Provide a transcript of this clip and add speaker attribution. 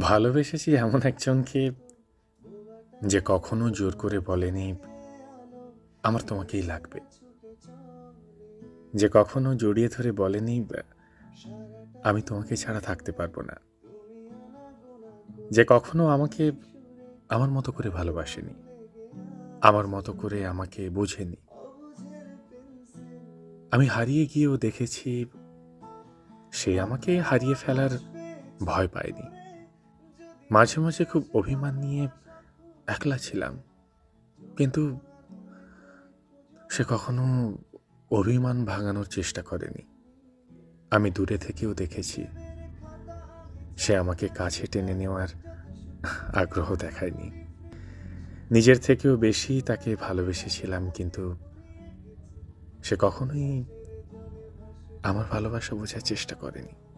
Speaker 1: ভালোবেসেছি এমন একজনকে যে কখনো জোর করে বলেনি, আমার তোমাকেই লাগবে। যে কখনো জড়িয়ে ধরে বলেনি, আমি তোমাকে ছাড়া থাকতে পারব না। যে কখনো আমাকে আমার মতো করে ভালোবাসেনি, আমার মতো করে আমাকে বোঝেনি। আমি হারিয়ে গিয়েও দেখেছি, সে আমাকে হারিয়ে ফেলার ভয় পায়নি। মাঝে মাঝে খুব অভিমান নিয়ে একলা ছিলাম। কিন্তু সে কখনো অভিমান ভাঙানোর চেষ্টা করেনি। আমি দূরে থেকেও দেখেছি, সে আমাকে কাছে টেনে নেওয়ার আগ্রহ দেখায়নি। নিজের থেকেও বেশি তাকে ভালোবেসেছিলাম, কিন্তু সে কখনোই আমার ভালোবাসা বোঝার চেষ্টা করেনি।